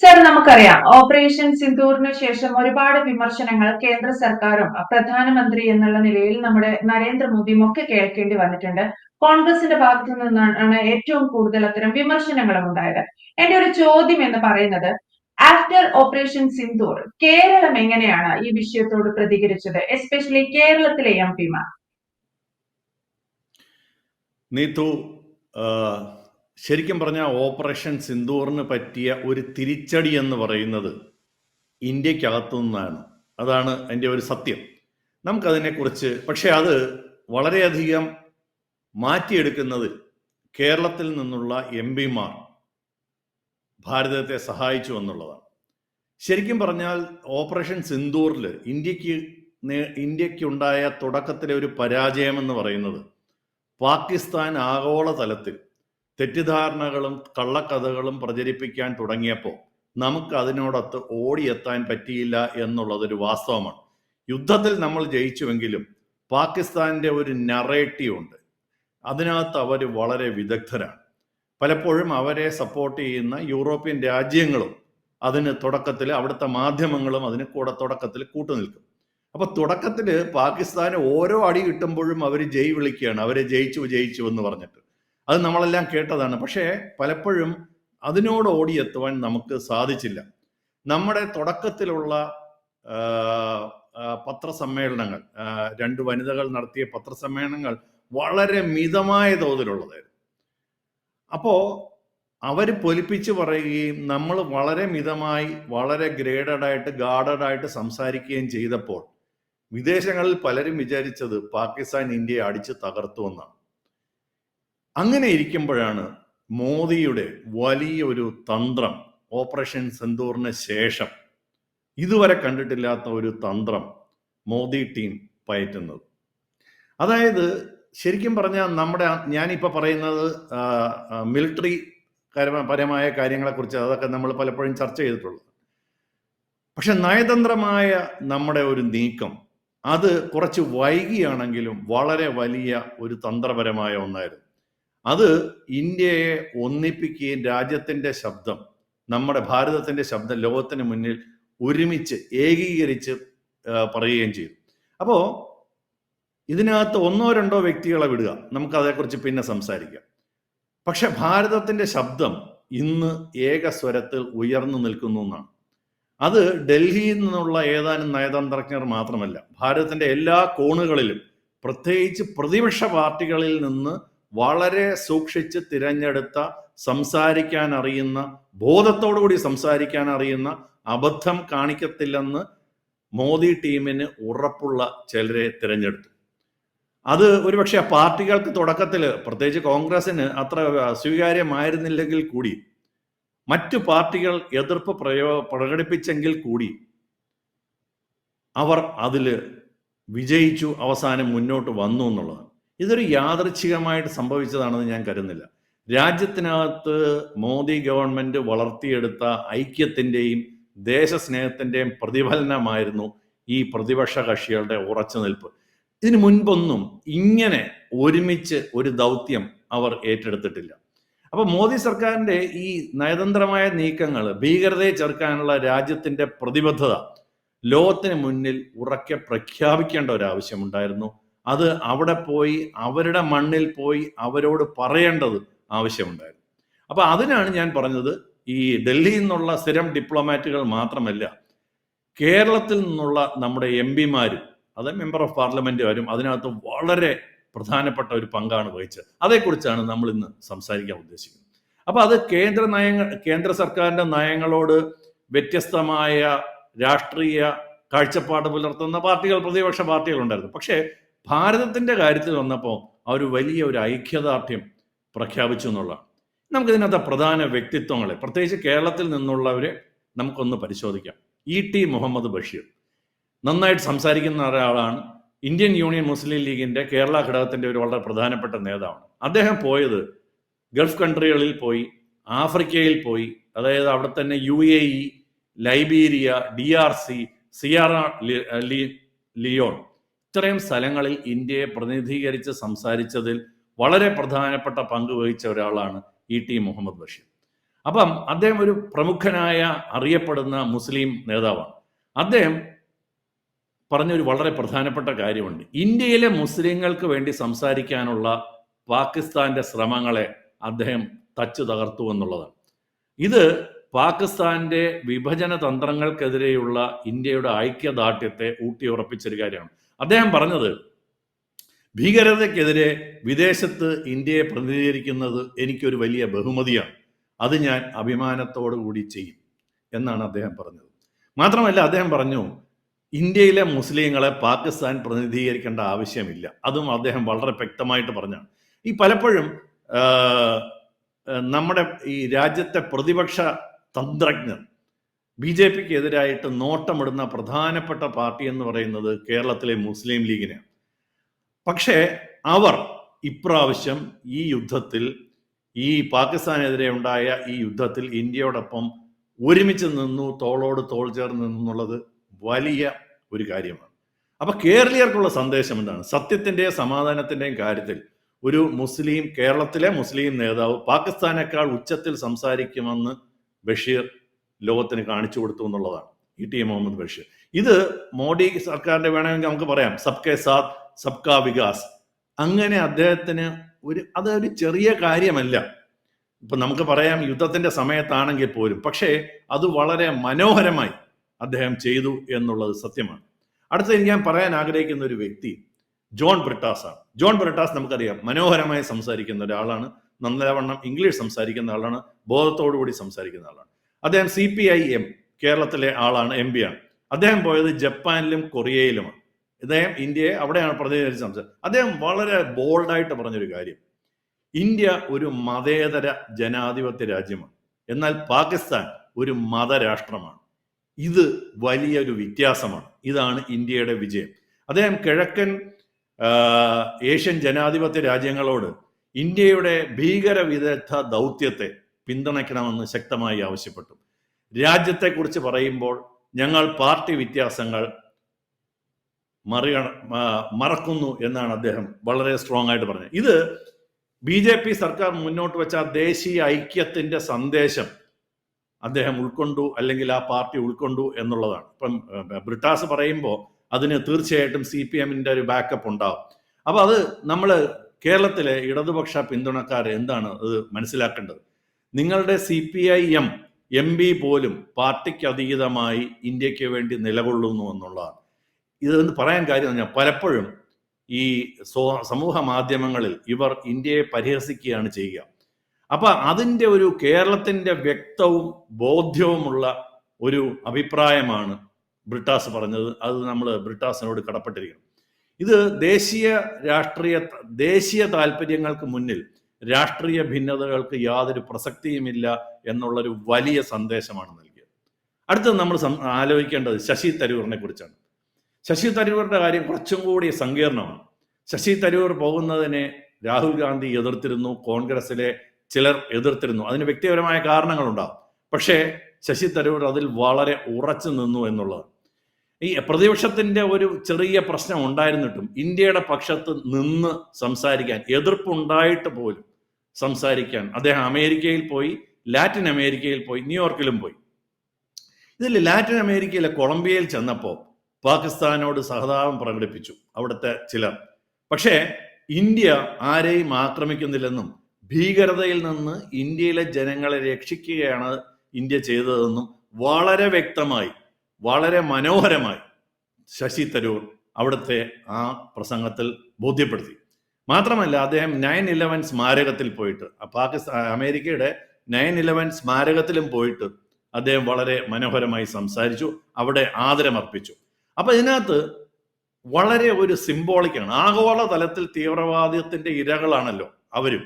Sir നമുക്കറിയാം. Operation സിന്ദൂറിന് ശേഷം ഒരുപാട് വിമർശനങ്ങൾ കേന്ദ്ര സർക്കാരും പ്രധാനമന്ത്രി എന്നുള്ള നിലയിൽ നമ്മുടെ നരേന്ദ്രമോദിയും ഒക്കെ കേൾക്കേണ്ടി വന്നിട്ടുണ്ട്. കോൺഗ്രസിന്റെ ഭാഗത്തു നിന്നാണ് ഏറ്റവും കൂടുതൽ അത്തരം വിമർശനങ്ങളും ഉണ്ടായത്. എന്റെ ഒരു ചോദ്യം എന്ന് പറയുന്നത് ആഫ്റ്റർ ഓപ്പറേഷൻ സിന്ദൂർ കേരളം എങ്ങനെയാണ് ഈ വിഷയത്തോട് പ്രതികരിച്ചത്? എസ്പെഷ്യലി കേരളത്തിലെ എം പിമാർ ശരിക്കും പറഞ്ഞാൽ ഓപ്പറേഷൻ സിന്ദൂറിന് പറ്റിയ ഒരു തിരിച്ചടി എന്ന് പറയുന്നത് ഇന്ത്യക്കകത്തു നിന്നാണ് അതാണ് അതിന്റെ ഒരു സത്യം. നമുക്കതിനെക്കുറിച്ച് പക്ഷേ അത് വളരെയധികം മാറ്റിയെടുക്കുന്നത് കേരളത്തിൽ നിന്നുള്ള എം പിമാർ ഭാരതത്തെ സഹായിച്ചു എന്നുള്ളതാണ്. ശരിക്കും പറഞ്ഞാൽ ഓപ്പറേഷൻ സിന്ദൂറിൽ ഇന്ത്യയ്ക്ക് ഇന്ത്യക്കുണ്ടായ തുടക്കത്തിലെ ഒരു പരാജയം എന്ന് പറയുന്നത് പാകിസ്ഥാൻ ആഗോളതലത്തിൽ തെറ്റിദ്ധാരണകളും കള്ളക്കഥകളും പ്രചരിപ്പിക്കാൻ തുടങ്ങിയപ്പോൾ നമുക്ക് അതിനോടൊത്ത് ഓടിയെത്താൻ പറ്റിയില്ല എന്നുള്ളതൊരു വാസ്തവമാണ്. യുദ്ധത്തിൽ നമ്മൾ ജയിച്ചുവെങ്കിലും പാകിസ്ഥാന്റെ ഒരു നറേറ്റീവ് ഉണ്ട്. അതിനകത്ത് അവർ വളരെ വിദഗ്ധരാണ്. പലപ്പോഴും അവരെ സപ്പോർട്ട് ചെയ്യുന്ന യൂറോപ്യൻ രാജ്യങ്ങളും അതിന് തുടക്കത്തിൽ അവിടുത്തെ മാധ്യമങ്ങളും അതിന് കൂടെ തുടക്കത്തിൽ കൂട്ടുനിൽക്കും. അപ്പൊ തുടക്കത്തിൽ പാകിസ്ഥാന് ഓരോ അടി കിട്ടുമ്പോഴും അവർ ജയ് വിളിക്കുകയാണ്. അവരെ ജയിച്ചു ജയിച്ചു എന്ന് പറഞ്ഞിട്ട്. അത് നമ്മളെല്ലാം കേട്ടതാണ്. പക്ഷേ പലപ്പോഴും അതിനോട് ഓടിയെത്തുവാൻ നമുക്ക് സാധിച്ചില്ല. നമ്മുടെ തുടക്കത്തിലുള്ള പത്രസമ്മേളനങ്ങൾ രണ്ട് വനിതകൾ നടത്തിയ പത്രസമ്മേളനങ്ങൾ വളരെ മിതമായ തോതിലുള്ളതായിരുന്നു. അപ്പോൾ അവർ പൊലിപ്പിച്ച് പറയുകയും നമ്മൾ വളരെ മിതമായി വളരെ ഗ്രേഡഡ് ആയിട്ട് ഗാർഡഡ് ആയിട്ട് സംസാരിക്കുകയും ചെയ്തപ്പോൾ വിദേശങ്ങളിൽ പലരും വിചാരിച്ചത് പാകിസ്ഥാൻ ഇന്ത്യയെ അടിച്ച് തകർത്തു എന്നാണ്. അങ്ങനെ ഇരിക്കുമ്പോഴാണ് മോദിയുടെ വലിയൊരു തന്ത്രം ഓപ്പറേഷൻ സെന്തൂറിന് ശേഷം ഇതുവരെ കണ്ടിട്ടില്ലാത്ത ഒരു തന്ത്രം മോദി ടീം പയറ്റുന്നത്. അതായത് ശരിക്കും പറഞ്ഞാൽ നമ്മുടെ ഞാനിപ്പോൾ പറയുന്നത് മിലിറ്ററി പരമായ കാര്യങ്ങളെക്കുറിച്ച് അതൊക്കെ നമ്മൾ പലപ്പോഴും ചർച്ച ചെയ്തിട്ടുള്ളത് പക്ഷെ നയതന്ത്രമായ നമ്മുടെ ഒരു നീക്കം അത് കുറച്ച് വൈകിയാണെങ്കിലും വളരെ വലിയ ഒരു തന്ത്രപരമായ ഒന്നായിരുന്നു. അത് ഇന്ത്യയെ ഒന്നിപ്പിക്കുകയും രാജ്യത്തിന്റെ ശബ്ദം നമ്മുടെ ഭാരതത്തിന്റെ ശബ്ദം ലോകത്തിന് മുന്നിൽ ഒരുമിച്ച് ഏകീകരിച്ച് പറയുകയും ചെയ്തു. അപ്പോൾ ഇതിനകത്ത് ഒന്നോ രണ്ടോ വ്യക്തികളെ വിടുക നമുക്ക് അതേക്കുറിച്ച് പിന്നെ സംസാരിക്കാം. പക്ഷെ ഭാരതത്തിന്റെ ശബ്ദം ഇന്ന് ഏകസ്വരത്തിൽ ഉയർന്നു നിൽക്കുന്നു എന്നാണ്. അത് ഡൽഹിയിൽ നിന്നുള്ള ഏതാനും നയതന്ത്രജ്ഞർ മാത്രമല്ല ഭാരതത്തിന്റെ എല്ലാ കോണുകളിലും പ്രത്യേകിച്ച് പ്രതിപക്ഷ പാർട്ടികളിൽ നിന്ന് വളരെ സൂക്ഷിച്ച് തിരഞ്ഞെടുത്ത സംസാരിക്കാൻ അറിയുന്ന ബോധത്തോടുകൂടി സംസാരിക്കാൻ അറിയുന്ന അബദ്ധം കാണിക്കത്തില്ലെന്ന് മോദി ടീമിന് ഉറപ്പുള്ള ചിലരെ തിരഞ്ഞെടുത്തു. അത് ഒരുപക്ഷെ ആ പാർട്ടികൾക്ക് തുടക്കത്തിൽ പ്രത്യേകിച്ച് കോൺഗ്രസിന് അത്ര സ്വീകാര്യമായിരുന്നില്ലെങ്കിൽ കൂടി മറ്റു പാർട്ടികൾ എതിർപ്പ് പ്രയോ പ്രകടിപ്പിച്ചെങ്കിൽ കൂടി അവർ അതിൽ വിജയിച്ചു അവസാനം മുന്നോട്ട് വന്നു എന്നുള്ളതാണ്. ഇതൊരു യാദൃച്ഛികമായിട്ട് സംഭവിച്ചതാണെന്ന് ഞാൻ കരുതുന്നില്ല. രാജ്യത്തിനകത്ത് മോദി ഗവൺമെന്റ് വളർത്തിയെടുത്ത ഐക്യത്തിന്റെയും ദേശസ്നേഹത്തിന്റെയും പ്രതിഫലനമായിരുന്നു ഈ പ്രതിപക്ഷ കക്ഷികളുടെ ഉറച്ചു നിൽപ്പ് ഇതിനു മുൻപൊന്നും ഇങ്ങനെ ഒരുമിച്ച് ഒരു ദൗത്യം അവർ ഏറ്റെടുത്തിട്ടില്ല. അപ്പൊ മോദി സർക്കാരിന്റെ ഈ നയതന്ത്രമായ നീക്കങ്ങൾ ഭീകരതയെ ചെറുക്കാനുള്ള രാജ്യത്തിന്റെ പ്രതിബദ്ധത ലോകത്തിന് മുന്നിൽ ഉറക്കെ പ്രഖ്യാപിക്കേണ്ട ഒരു ആവശ്യമുണ്ടായിരുന്നു. അത് അവിടെ പോയി അവരുടെ മണ്ണിൽ പോയി അവരോട് പറയേണ്ടത് ആവശ്യമുണ്ടായിരുന്നു. അപ്പൊ അതിനാണ് ഞാൻ പറഞ്ഞത് ഈ ഡൽഹിയിൽ നിന്നുള്ള സ്ഥിരം ഡിപ്ലോമാറ്റുകൾ മാത്രമല്ല കേരളത്തിൽ നിന്നുള്ള നമ്മുടെ എം പിമാരും അത് മെമ്പർ ഓഫ് പാർലമെന്റുകാരും അതിനകത്ത് വളരെ പ്രധാനപ്പെട്ട ഒരു പങ്കാണ് വഹിച്ചത്. അതേക്കുറിച്ചാണ് നമ്മൾ ഇന്ന് സംസാരിക്കാൻ ഉദ്ദേശിക്കുന്നത്. അപ്പൊ അത് കേന്ദ്ര നയങ്ങൾ കേന്ദ്ര സർക്കാരിന്റെ നയങ്ങളോട് വ്യത്യസ്തമായ രാഷ്ട്രീയ കാഴ്ചപ്പാട് പുലർത്തുന്ന പാർട്ടികൾ പ്രതിപക്ഷ പാർട്ടികൾ ഉണ്ടായിരുന്നു പക്ഷേ ഭാരതത്തിന്റെ കാര്യത്തിൽ വന്നപ്പോൾ അവർ വലിയ ഒരു ഐക്യദാർഢ്യം പ്രഖ്യാപിച്ചു എന്നുള്ളതാണ്. നമുക്കിതിനകത്ത് പ്രധാന വ്യക്തിത്വങ്ങളെ പ്രത്യേകിച്ച് കേരളത്തിൽ നിന്നുള്ളവരെ നമുക്കൊന്ന് പരിശോധിക്കാം. ഇ ടി മുഹമ്മദ് ബഷീർ. നന്നായിട്ട് സംസാരിക്കുന്ന ഒരാളാണ്. ഇന്ത്യൻ യൂണിയൻ മുസ്ലിം ലീഗിന്റെ കേരള ഘടകത്തിന്റെ ഒരു വളരെ പ്രധാനപ്പെട്ട നേതാവാണ്. അദ്ദേഹം പോയത് ഗൾഫ് കൺട്രികളിൽ പോയി ആഫ്രിക്കയിൽ പോയി അതായത് അവിടെ തന്നെ U A E Liberia D R C Sierra Leone. ഇത്രയും സ്ഥലങ്ങളിൽ ഇന്ത്യയെ പ്രതിനിധീകരിച്ച് സംസാരിച്ചതിൽ വളരെ പ്രധാനപ്പെട്ട പങ്ക് വഹിച്ച ഒരാളാണ് ഇ ടി മുഹമ്മദ് ബഷീർ. അപ്പം അദ്ദേഹം ഒരു പ്രമുഖനായ അറിയപ്പെടുന്ന മുസ്ലിം നേതാവാണ്. അദ്ദേഹം പറഞ്ഞൊരു വളരെ പ്രധാനപ്പെട്ട കാര്യമുണ്ട്. ഇന്ത്യയിലെ മുസ്ലിങ്ങൾക്ക് വേണ്ടി സംസാരിക്കാനുള്ള പാകിസ്ഥാന്റെ ശ്രമങ്ങളെ അദ്ദേഹം തച്ചു തകർത്തു എന്നുള്ളതാണ്. ഇത് പാകിസ്ഥാന്റെ വിഭജന തന്ത്രങ്ങൾക്കെതിരെയുള്ള ഇന്ത്യയുടെ ഐക്യദാർഢ്യത്തെ ഊട്ടിയുറപ്പിച്ചൊരു കാര്യമാണ്. അദ്ദേഹം പറഞ്ഞത് ഭീകരതയ്ക്കെതിരെ വിദേശത്ത് ഇന്ത്യയെ പ്രതിനിധീകരിക്കുന്നത് എനിക്കൊരു വലിയ ബഹുമതിയാണ്. അത് ഞാൻ അഭിമാനത്തോടു കൂടി ചെയ്യും എന്നാണ് അദ്ദേഹം പറഞ്ഞത്. മാത്രമല്ല അദ്ദേഹം പറഞ്ഞു ഇന്ത്യയിലെ മുസ്ലിങ്ങളെ പാകിസ്ഥാൻ പ്രതിനിധീകരിക്കേണ്ട ആവശ്യമില്ല. അതും അദ്ദേഹം വളരെ വ്യക്തമായിട്ട് പറഞ്ഞാണ്. ഈ പലപ്പോഴും നമ്മുടെ ഈ രാജ്യത്തെ പ്രതിപക്ഷ തന്ത്രജ്ഞർ ബി ജെ പിക്ക് എതിരായിട്ട് നോട്ടമിടുന്ന പ്രധാനപ്പെട്ട പാർട്ടി എന്ന് പറയുന്നത് കേരളത്തിലെ മുസ്ലിം ലീഗിനെയാണ് പക്ഷേ അവർ ഇപ്രാവശ്യം ഈ യുദ്ധത്തിൽ ഈ പാകിസ്ഥാനെതിരെ ഉണ്ടായ ഈ യുദ്ധത്തിൽ ഇന്ത്യയോടൊപ്പം ഒരുമിച്ച് നിന്നു തോളോട് തോൾ ചേർന്ന് നിന്നുള്ളത് വലിയ ഒരു കാര്യമാണ്. അപ്പൊ കേരളീയർക്കുള്ള സന്ദേശം എന്താണ്? സത്യത്തിന്റെയും സമാധാനത്തിന്റെയും കാര്യത്തിൽ ഒരു മുസ്ലിം കേരളത്തിലെ മുസ്ലിം നേതാവ് പാകിസ്ഥാനേക്കാൾ ഉച്ചത്തിൽ സംസാരിക്കുമെന്ന് ബഷീർ ലോകത്തിന് കാണിച്ചു കൊടുത്തു എന്നുള്ളതാണ്. E T A Muhammad Basheer. ഇത് മോഡി സർക്കാരിന്റെ വേണമെങ്കിൽ നമുക്ക് പറയാം. സബ്കെ സാത്ത് സബ്കാ വികാസ്. അങ്ങനെ അദ്ദേഹത്തിന് ഒരു അതൊരു ചെറിയ കാര്യമല്ല. ഇപ്പൊ നമുക്ക് പറയാം യുദ്ധത്തിന്റെ സമയത്താണെങ്കിൽ പോലും. പക്ഷേ അത് വളരെ മനോഹരമായി അദ്ദേഹം ചെയ്തു എന്നുള്ളത് സത്യമാണ്. അടുത്ത ഞാൻ പറയാൻ ആഗ്രഹിക്കുന്ന ഒരു വ്യക്തി ജോൺ ബ്രിട്ടാസ് ആണ് ജോൺ ബ്രിട്ടാസ് നമുക്കറിയാം മനോഹരമായി സംസാരിക്കുന്ന ഒരാളാണ്. നല്ലവണ്ണം ഇംഗ്ലീഷ് സംസാരിക്കുന്ന ആളാണ്. ബോധത്തോടു കൂടി സംസാരിക്കുന്ന ആളാണ്. അദ്ദേഹം സി പി ഐ എം കേരളത്തിലെ ആളാണ് എം പി ആണ്. അദ്ദേഹം പോയത് ജപ്പാനിലും കൊറിയയിലുമാണ്. ഇദ്ദേഹം ഇന്ത്യയെ അവിടെയാണ് പ്രതിനിധീകരിച്ച് സംസാരിച്ചത് അദ്ദേഹം വളരെ ബോൾഡായിട്ട് പറഞ്ഞൊരു കാര്യം. ഇന്ത്യ ഒരു മതേതര ജനാധിപത്യ രാജ്യമാണ്. എന്നാൽ പാകിസ്ഥാൻ ഒരു മതരാഷ്ട്രമാണ്. ഇത് വലിയൊരു വ്യത്യാസമാണ്. ഇതാണ് ഇന്ത്യയുടെ വിജയം. അദ്ദേഹം കിഴക്കൻ ഏഷ്യൻ ജനാധിപത്യ രാജ്യങ്ങളോട് ഇന്ത്യയുടെ ഭീകര വിദഗ്ധ ദൗത്യത്തെ പിന്തുണയ്ക്കണമെന്ന് ശക്തമായി ആവശ്യപ്പെട്ടു. രാജ്യത്തെക്കുറിച്ച് പറയുമ്പോൾ ഞങ്ങൾ പാർട്ടി വ്യത്യാസങ്ങൾ മറികട മറക്കുന്നു എന്നാണ് അദ്ദേഹം വളരെ സ്ട്രോങ് ആയിട്ട് പറഞ്ഞത്. ഇത് ബി ജെ പി സർക്കാർ മുന്നോട്ട് വെച്ച ദേശീയ ഐക്യത്തിന്റെ സന്ദേശം അദ്ദേഹം ഉൾക്കൊണ്ടു അല്ലെങ്കിൽ ആ പാർട്ടി ഉൾക്കൊണ്ടു എന്നുള്ളതാണ്. ഇപ്പം ബ്രിട്ടാസ് പറയുമ്പോൾ അതിന് തീർച്ചയായിട്ടും സി പി എമ്മിന്റെ ഒരു ബാക്കപ്പ് ഉണ്ടാവും. അപ്പോൾ അത് നമ്മൾ കേരളത്തിലെ ഇടതുപക്ഷ പിന്തുണക്കാർ എന്താണ് അത് മനസ്സിലാക്കേണ്ടത്? നിങ്ങളുടെ C P I M M P പോലും പാർട്ടിക്ക് അതീതമായി ഇന്ത്യയ്ക്ക് വേണ്ടി നിലകൊള്ളുന്നു എന്നുള്ളതാണ്. ഇതെന്ന് പറയാൻ കാര്യം പറഞ്ഞാൽ പലപ്പോഴും ഈ സമൂഹ മാധ്യമങ്ങളിൽ ഇവർ ഇന്ത്യയെ പരിഹസിക്കുകയാണ് ചെയ്യുക. അപ്പൊ അതിന്റെ ഒരു കേരളത്തിന്റെ വ്യക്തവും ബോധ്യവുമുള്ള ഒരു അഭിപ്രായമാണ് ബ്രിട്ടാസ് പറഞ്ഞത്. അത് നമ്മൾ ബ്രിട്ടാസിനോട് കടപ്പെട്ടിരിക്കണം ഇത് ദേശീയ രാഷ്ട്രീയ ദേശീയ താല്പര്യങ്ങൾക്ക് മുന്നിൽ രാഷ്ട്രീയ ഭിന്നതകൾക്ക് യാതൊരു പ്രസക്തിയുമില്ല എന്നുള്ളൊരു വലിയ സന്ദേശമാണ് നൽകിയത്. അടുത്തത് നമ്മൾ ആലോചിക്കേണ്ടത് ശശി തരൂറിനെ കുറിച്ചാണ്. ശശി തരൂറിന്റെ കാര്യം കുറച്ചും കൂടി സങ്കീർണമാണ്. ശശി തരൂർ പോകുന്നതിനെ രാഹുൽ ഗാന്ധി എതിർത്തിരുന്നു കോൺഗ്രസിലെ ചിലർ എതിർത്തിരുന്നു. അതിന് വ്യക്തിപരമായ കാരണങ്ങളുണ്ടാവും. പക്ഷേ ശശി തരൂർ അതിൽ വളരെ ഉറച്ചു നിന്നു എന്നുള്ളത് ഈ പ്രതിപക്ഷത്തിന്റെ ഒരു ചെറിയ പ്രശ്നം ഉണ്ടായിരുന്നിട്ടും ഇന്ത്യയുടെ പക്ഷത്ത് നിന്ന് സംസാരിക്കാൻ എതിർപ്പുണ്ടായിട്ട് പോലും സംസാരിക്കാൻ. അദ്ദേഹം അമേരിക്കയിൽ പോയി ലാറ്റിൻ അമേരിക്കയിൽ പോയി ന്യൂയോർക്കിലും പോയി. ഇതിൽ ലാറ്റിൻ അമേരിക്കയിലെ കൊളംബിയയിൽ ചെന്നപ്പോൾ പാകിസ്ഥാനോട് സഹതാപം പ്രകടിപ്പിച്ചു അവിടുത്തെ ചിലർ. പക്ഷേ ഇന്ത്യ ആരെയും ആക്രമിക്കുന്നില്ലെന്നും ഭീകരതയിൽ നിന്ന് ഇന്ത്യയിലെ ജനങ്ങളെ രക്ഷിക്കുകയാണ് ഇന്ത്യ ചെയ്തതെന്നും വളരെ വ്യക്തമായി വളരെ മനോഹരമായി ശശി തരൂർ അവിടുത്തെ ആ പ്രസംഗത്തിൽ ബോധ്യപ്പെടുത്തി. മാത്രമല്ല അദ്ദേഹം നയൻ ഇലവൻ സ്മാരകത്തിൽ പോയിട്ട് പാകിസ്ഥാൻ അമേരിക്കയുടെ നയൻ ഇലവൻ സ്മാരകത്തിലും പോയിട്ട് അദ്ദേഹം വളരെ മനോഹരമായി സംസാരിച്ചു അവിടെ ആദരമർപ്പിച്ചു. അപ്പൊ ഇതിനകത്ത് വളരെ ഒരു സിംബോളിക്കാണ് ആഗോള തലത്തിൽ തീവ്രവാദത്തിന്റെ ഇരകളാണല്ലോ അവരും.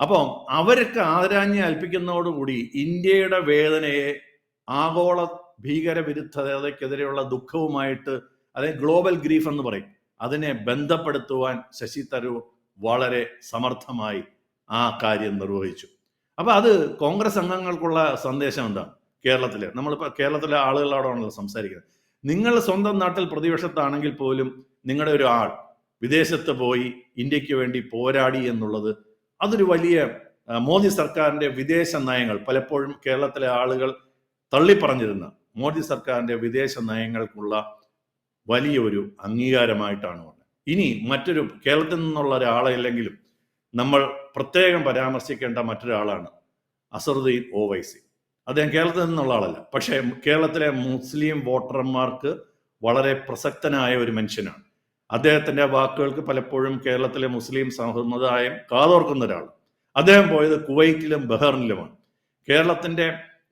അപ്പം അവർക്ക് ആദരാജ്ഞ അൽപ്പിക്കുന്നതോടുകൂടി ഇന്ത്യയുടെ വേദനയെ ആഗോള ഭീകരവിരുദ്ധതയ്ക്കെതിരെയുള്ള ദുഃഖവുമായിട്ട് അതായത് ഗ്ലോബൽ ഗ്രീഫ് എന്ന് പറയും. അതിനെ ബന്ധപ്പെടുത്തുവാൻ ശശി തരൂർ വളരെ സമർത്ഥമായി ആ കാര്യം നിർവഹിച്ചു. അപ്പൊ അത് കോൺഗ്രസ് അംഗങ്ങൾക്കുള്ള സന്ദേശം എന്താണ് കേരളത്തിലെ. നമ്മളിപ്പോൾ കേരളത്തിലെ ആളുകളോടാണല്ലോ സംസാരിക്കുന്നത്. നിങ്ങൾ സ്വന്തം നാട്ടിൽ പ്രതിപക്ഷത്താണെങ്കിൽ പോലും നിങ്ങളുടെ ഒരു ആൾ വിദേശത്ത് പോയി ഇന്ത്യയ്ക്ക് വേണ്ടി പോരാടി എന്നുള്ളത് അതൊരു വലിയ മോദി സർക്കാരിന്റെ വിദേശ നയങ്ങൾ. പലപ്പോഴും കേരളത്തിലെ ആളുകൾ തള്ളിപ്പറഞ്ഞിരുന്ന മോദി സർക്കാരിന്റെ വിദേശ നയങ്ങൾക്കുള്ള വലിയൊരു അംഗീകാരമായിട്ടാണ് വന്നത് ഇനി മറ്റൊരു കേരളത്തിൽ നിന്നുള്ള ഒരാളല്ലെങ്കിലും നമ്മൾ പ്രത്യേകം പരാമർശിക്കേണ്ട മറ്റൊരാളാണ് അസറുദ്ദീൻ ഓവൈസി. അദ്ദേഹം കേരളത്തിൽ നിന്നുള്ള ആളല്ല. പക്ഷേ കേരളത്തിലെ മുസ്ലിം വോട്ടർമാർക്ക് വളരെ പ്രസക്തനായ ഒരു മനുഷ്യനാണ്. അദ്ദേഹത്തിന്റെ വാക്കുകൾക്ക് പലപ്പോഴും കേരളത്തിലെ മുസ്ലിം സമുദായം കാതോർക്കുന്ന ഒരാൾ അദ്ദേഹം പോയത് കുവൈറ്റിലും ബഹറിനിലുമാണ്. കേരളത്തിന്റെ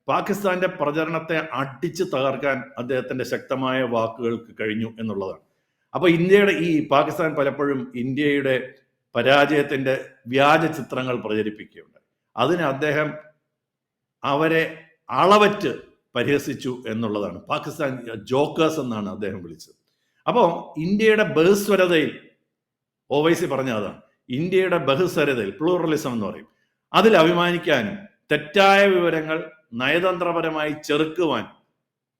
പാകിസ്ഥാന്റെ പ്രചരണത്തെ അടിച്ചു തകർക്കാൻ അദ്ദേഹത്തിന്റെ ശക്തമായ വാക്കുകൾക്ക് കഴിഞ്ഞു എന്നുള്ളതാണ്. അപ്പൊ ഇന്ത്യയുടെ ഈ പാകിസ്ഥാൻ പലപ്പോഴും ഇന്ത്യയുടെ പരാജയത്തിന്റെ വ്യാജ ചിത്രങ്ങൾ പ്രചരിപ്പിക്കുകയുണ്ട് അതിന് അദ്ദേഹം അവരെ അളവറ്റ് പരിഹസിച്ചു എന്നുള്ളതാണ്. പാകിസ്ഥാൻ ജോക്കേഴ്സ് എന്നാണ് അദ്ദേഹം വിളിച്ചത്. അപ്പോൾ ഇന്ത്യയുടെ ബഹുസ്വരതയിൽ ഓവൈസി പറഞ്ഞ അതാണ്. ഇന്ത്യയുടെ ബഹുസ്വരതയിൽ പ്ലൂറലിസം എന്ന് പറയും. അതിൽ അഭിമാനിക്കാനും തെറ്റായ വിവരങ്ങൾ നയതന്ത്രപരമായി ചെറുക്കുവാൻ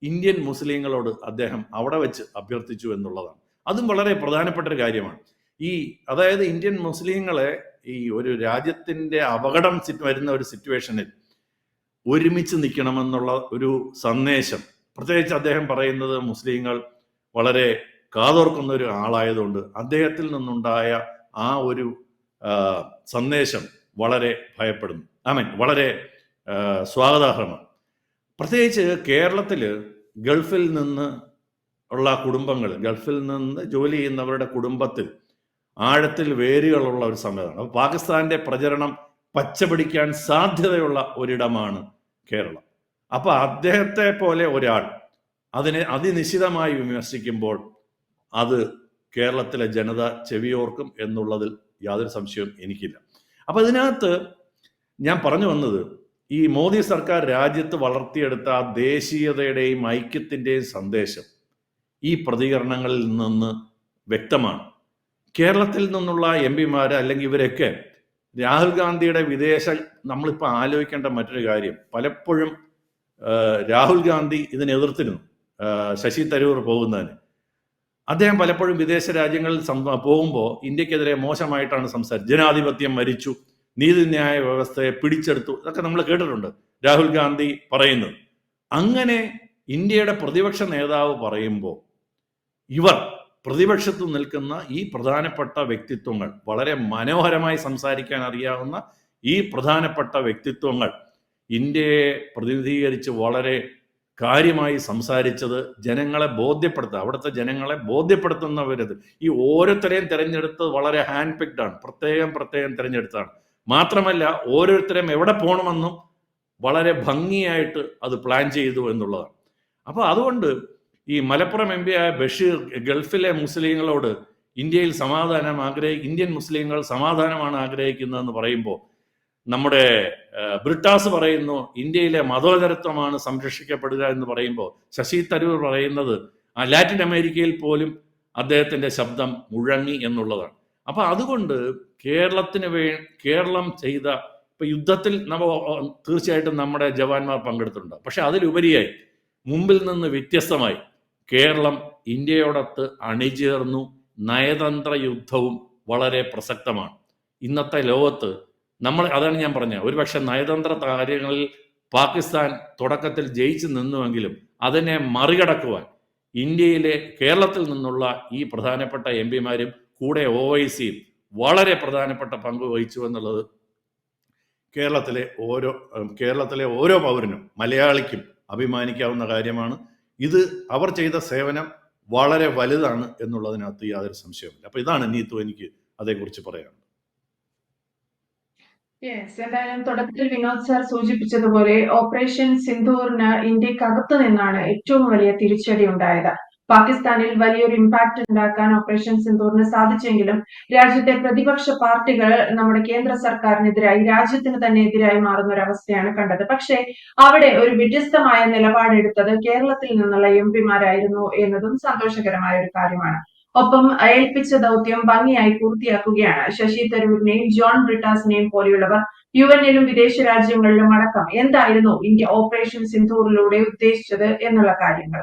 ഇന്ത്യൻ മുസ്ലിങ്ങളോട് അദ്ദേഹം അവിടെ വെച്ച് അഭ്യർത്ഥിച്ചു എന്നുള്ളതാണ്. അതും വളരെ പ്രധാനപ്പെട്ട ഒരു കാര്യമാണ്. ഈ അതായത് ഇന്ത്യൻ മുസ്ലിങ്ങളെ ഈ ഒരു രാജ്യത്തിന്റെ അപകടം വരുന്ന ഒരു സിറ്റുവേഷനിൽ ഒരുമിച്ച് നിൽക്കണമെന്നുള്ള ഒരു സന്ദേശം. പ്രത്യേകിച്ച് അദ്ദേഹം പറയുന്നത് മുസ്ലിങ്ങൾ വളരെ കാതോർക്കുന്ന ഒരു ആളായതുകൊണ്ട് അദ്ദേഹത്തിൽ നിന്നുണ്ടായ ആ ഒരു സന്ദേശം വളരെ ഭയപ്പെടുന്നു. ആമൻ. വളരെ ആ, സ്വാഗതാർഹമാണ്. പ്രത്യേകിച്ച് കേരളത്തിൽ ഗൾഫിൽ നിന്ന് ഉള്ള കുടുംബങ്ങൾ ഗൾഫിൽ നിന്ന് ജോലി ചെയ്യുന്നവരുടെ കുടുംബത്തിൽ ആഴത്തിൽ വേരുകളുള്ള ഒരു സമയമാണ് അപ്പോൾ പാകിസ്ഥാന്റെ പ്രചരണം പച്ചപിടിക്കാൻ സാധ്യതയുള്ള ഒരിടമാണ് കേരളം. അപ്പോൾ അദ്ദേഹത്തെ പോലെ ഒരാൾ അതിനെ അതിനിശ്ചിതമായി വിമർശിക്കുമ്പോൾ അത് കേരളത്തിലെ ജനത ചെവിയോർക്കും എന്നുള്ളതിൽ യാതൊരു സംശയവും എനിക്കില്ല. അപ്പൊ ഇതിനകത്ത് ഞാൻ പറഞ്ഞു വന്നത് ഈ മോദി സർക്കാർ രാജ്യത്ത് വളർത്തിയെടുത്ത ദേശീയതയുടെയും ഐക്യത്തിന്റെയും സന്ദേശം ഈ പ്രതികരണങ്ങളിൽ നിന്ന് വ്യക്തമാണ്. കേരളത്തിൽ നിന്നുള്ള എം പിമാർ അല്ലെങ്കിൽ ഇവരൊക്കെ രാഹുൽ ഗാന്ധിയുടെ വിദേശ നമ്മളിപ്പോൾ ആലോചിക്കേണ്ട മറ്റൊരു കാര്യം പലപ്പോഴും രാഹുൽ ഗാന്ധി ഇതിനെതിർത്തിരുന്നു ശശി തരൂർ പോകുന്നതിന്. അദ്ദേഹം പലപ്പോഴും വിദേശ രാജ്യങ്ങളിൽ പോകുമ്പോൾ ഇന്ത്യക്കെതിരെ മോശമായിട്ടാണ് സംസാരിച്ചത്. ജനാധിപത്യം മരിച്ചു. നീതിന്യായ വ്യവസ്ഥയെ പിടിച്ചെടുത്തു. ഇതൊക്കെ നമ്മൾ കേട്ടിട്ടുണ്ട്. രാഹുൽ ഗാന്ധി പറയുന്നത്. അങ്ങനെ ഇന്ത്യയുടെ പ്രതിപക്ഷ നേതാവ് പറയുമ്പോൾ ഇവർ പ്രതിപക്ഷത്ത് നിൽക്കുന്ന ഈ പ്രധാനപ്പെട്ട വ്യക്തിത്വങ്ങൾ വളരെ മനോഹരമായി സംസാരിക്കാൻ അറിയാവുന്ന ഈ പ്രധാനപ്പെട്ട വ്യക്തിത്വങ്ങൾ ഇന്ത്യയെ പ്രതിനിധീകരിച്ച് വളരെ കാര്യമായി സംസാരിച്ചത് ജനങ്ങളെ ബോധ്യപ്പെടുത്തുക അവിടുത്തെ ജനങ്ങളെ ബോധ്യപ്പെടുത്തുന്നവരത്. ഈ ഓരോരുത്തരെയും തിരഞ്ഞെടുത്തത് വളരെ ഹാൻഡ് പിക്ഡ് ആണ്. പ്രത്യേകം പ്രത്യേകം തിരഞ്ഞെടുത്താണ് മാത്രമല്ല ഓരോരുത്തരും എവിടെ പോകണമെന്നും വളരെ ഭംഗിയായിട്ട് അത് പ്ലാൻ ചെയ്തു എന്നുള്ളതാണ്. അപ്പോൾ അതുകൊണ്ട് ഈ മലപ്പുറം എം പി ആയ ബഷീർ ഗൾഫിലെ മുസ്ലിങ്ങളോട് ഇന്ത്യയിൽ സമാധാനം ആഗ്രഹി ഇന്ത്യൻ മുസ്ലിങ്ങൾ സമാധാനമാണ് ആഗ്രഹിക്കുന്നതെന്ന് പറയുമ്പോൾ നമ്മുടെ ബ്രിട്ടാസ് പറയുന്നു ഇന്ത്യയിലെ മതോദരത്വമാണ് സംരക്ഷിക്കപ്പെടുക എന്ന് പറയുമ്പോൾ ശശി തരൂർ പറയുന്നത് ആ ലാറ്റിൻ അമേരിക്കയിൽ പോലും അദ്ദേഹത്തിന്റെ ശബ്ദം മുഴങ്ങി എന്നുള്ളതാണ്. അപ്പൊ അതുകൊണ്ട് കേരളത്തിന് വേ കേരളം ചെയ്ത ഇപ്പൊ യുദ്ധത്തിൽ നമ്മ തീർച്ചയായിട്ടും നമ്മുടെ ജവാന്മാർ പങ്കെടുത്തിട്ടുണ്ട്. പക്ഷെ അതിലുപരിയായി മുമ്പിൽ നിന്ന് വ്യത്യസ്തമായി കേരളം ഇന്ത്യയോടൊത്ത് അണിചേർന്നു. നയതന്ത്ര യുദ്ധവും വളരെ പ്രസക്തമാണ്. ഇന്നത്തെ ലോകത്ത് നമ്മൾ അതാണ് ഞാൻ പറഞ്ഞത്. ഒരുപക്ഷെ നയതന്ത്ര കാര്യങ്ങളിൽ പാകിസ്ഥാൻ തുടക്കത്തിൽ ജയിച്ചു നിന്നുവെങ്കിലും അതിനെ മറികടക്കുവാൻ ഇന്ത്യയിലെ കേരളത്തിൽ നിന്നുള്ള ഈ പ്രധാനപ്പെട്ട എം പിമാരും കൂടെ ഒ ഐ സിയും വളരെ പ്രധാനപ്പെട്ട പങ്ക് വഹിച്ചു എന്നുള്ളത് കേരളത്തിലെ ഓരോ കേരളത്തിലെ ഓരോ പൗരനും മലയാളിക്കും അഭിമാനിക്കാവുന്ന കാര്യമാണ്. ഇത് അവർ ചെയ്ത സേവനം വളരെ വലുതാണ് എന്നുള്ളതിനകത്ത് യാതൊരു സംശയമില്ല അപ്പൊ ഇതാണ് നീത്തു എനിക്ക് അതേക്കുറിച്ച് പറയാനുള്ളത്. യെസ് എന്തായാലും തുടക്കത്തിൽ വിനോദ് സാർ സൂചിപ്പിച്ചതുപോലെ ഓപ്പറേഷൻ സിന്ധൂറിന് ഇന്ത്യക്കകത്തു നിന്നാണ് ഏറ്റവും വലിയ തിരിച്ചടി ഉണ്ടായത്. പാകിസ്ഥാനിൽ വലിയൊരു ഇമ്പാക്ട് ഉണ്ടാക്കാൻ ഓപ്പറേഷൻ സിന്ധൂറിന് സാധിച്ചെങ്കിലും രാജ്യത്തെ പ്രതിപക്ഷ പാർട്ടികൾ നമ്മുടെ കേന്ദ്ര സർക്കാരിനെതിരായി രാജ്യത്തിന് തന്നെ എതിരായി മാറുന്ന ഒരു അവസ്ഥയാണ് കണ്ടത്. പക്ഷേ അവിടെ ഒരു വ്യത്യസ്തമായ നിലപാടെടുത്തത് കേരളത്തിൽ നിന്നുള്ള എം പിമാരായിരുന്നു എന്നതും സന്തോഷകരമായ ഒരു കാര്യമാണ്. ഒപ്പം ഏൽപ്പിച്ച ദൗത്യം ഭംഗിയായി പൂർത്തിയാക്കുകയാണ്. ശശി തരൂരിനെയും ജോൺ ബ്രിട്ടാസിനെയും പോലെയുള്ളവർ യു എന്നിലും വിദേശ രാജ്യങ്ങളിലും അടക്കം എന്തായിരുന്നു ഇന്ത്യ ഓപ്പറേഷൻ സിന്ധൂറിലൂടെ ഉദ്ദേശിച്ചത് എന്നുള്ള കാര്യങ്ങൾ.